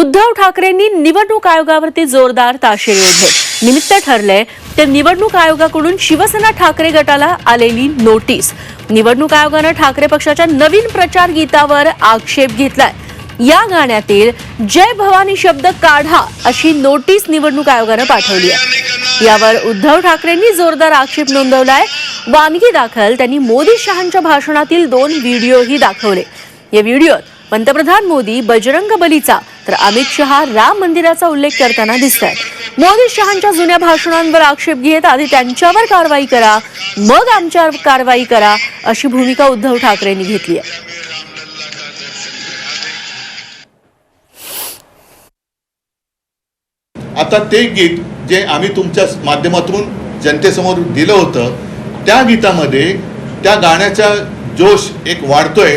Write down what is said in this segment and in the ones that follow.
उद्धव ठाकरेंनी निवडणूक आयोगावरती जोरदार ताशेरे ओढले. निमित्त ठरले ते निवडणूक आयोगाकडून शिवसेना ठाकरे गटाला आलेली नोटीस. निवडणूक आयोगानं ठाकरे पक्षाच्या नवीन प्रचार गीतावर आक्षेप घेतलाय. या गाण्यातील जय भवानी शब्द काढा अशी नोटीस निवडणूक आयोगानं पाठवली आहे. यावर उद्धव ठाकरेंनी जोरदार आक्षेप नोंदवलाय. वानगी दाखल त्यांनी मोदी शहांच्या भाषणातील दोन व्हिडिओही दाखवले. या व्हिडिओत पंतप्रधान मोदी बजरंग बलीचा तर अमित शहा राम मंदिराचा उल्लेख करताना दिसत आहेत मोदी शहांच्या जुन्या भाषणांवर आक्षेप घेत आधी त्यांच्यावर कारवाई करा मग आमच्यावर कारवाई करा अशी भूमिका उद्धव ठाकरेंनी घेतली आहे. आता ते गीत जे आम्ही तुमच्या माध्यमातून जनतेसमोर दिलं होतं त्या गीतामध्ये त्या गाण्याचा जोश एक वाढतोय.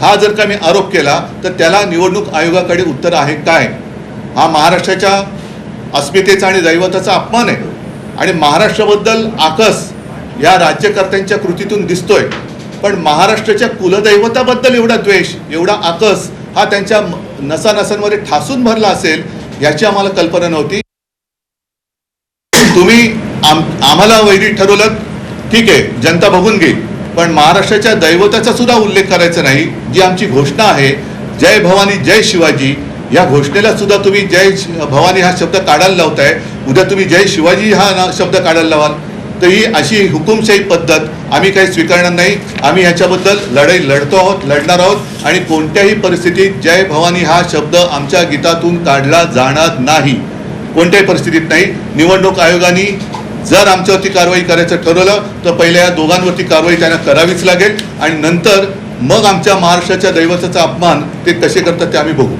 हा जर का मी आरोप केला तर त्याला निवडणूक आयोगाकडे उत्तर आहे काय? हा महाराष्ट्राच्या अस्मितेचा आणि दैवताचा अपमान आहे. आणि महाराष्ट्राबद्दल आकस या राज्यकर्त्यांच्या कृतीतून दिसतोय. पण महाराष्ट्राच्या कुलदैवताबद्दल एवढा द्वेष एवढा आकस हा त्यांच्या नसानसांमध्ये ठासून भरला असेल याची आम्हाला कल्पना नव्हती. तुम्ही आम आम्हाला वैरी ठरवलं ठीक आहे जनता बघून घेईल पण महाराष्ट्राच्या दैवताचा सुद्धा उल्लेख करायचा नाही. जी आमची घोषणा आहे जय भवानी जय शिवाजी या घोषणेला सुद्धा तुम्ही जय भवानी हा शब्द काढायला लावताय. उद्या तुम्ही जय शिवाजी हा ना- शब्द काढायला लावाल. तर ही अशी हुकुमशाही पद्धत आम्ही काही स्वीकारणार नाही. आम्ही ह्याच्याबद्दल लढाई लढतो आहोत लढणार आहोत आणि कोणत्याही परिस्थितीत जय भवानी हा शब्द आमच्या गीतातून काढला जाणार नाही. कोणत्याही परिस्थितीत नाही. निवडणूक आयोगाने जर आमच्यावरती कारवाई करायचं ठरवलं तर पहिल्या या दोघांवरती कारवाई त्यांना करावीच लागेल. आणि नंतर मग आमच्या महाराष्ट्राच्या दैवताचा अपमान ते कसे करतात ते आम्ही बघू.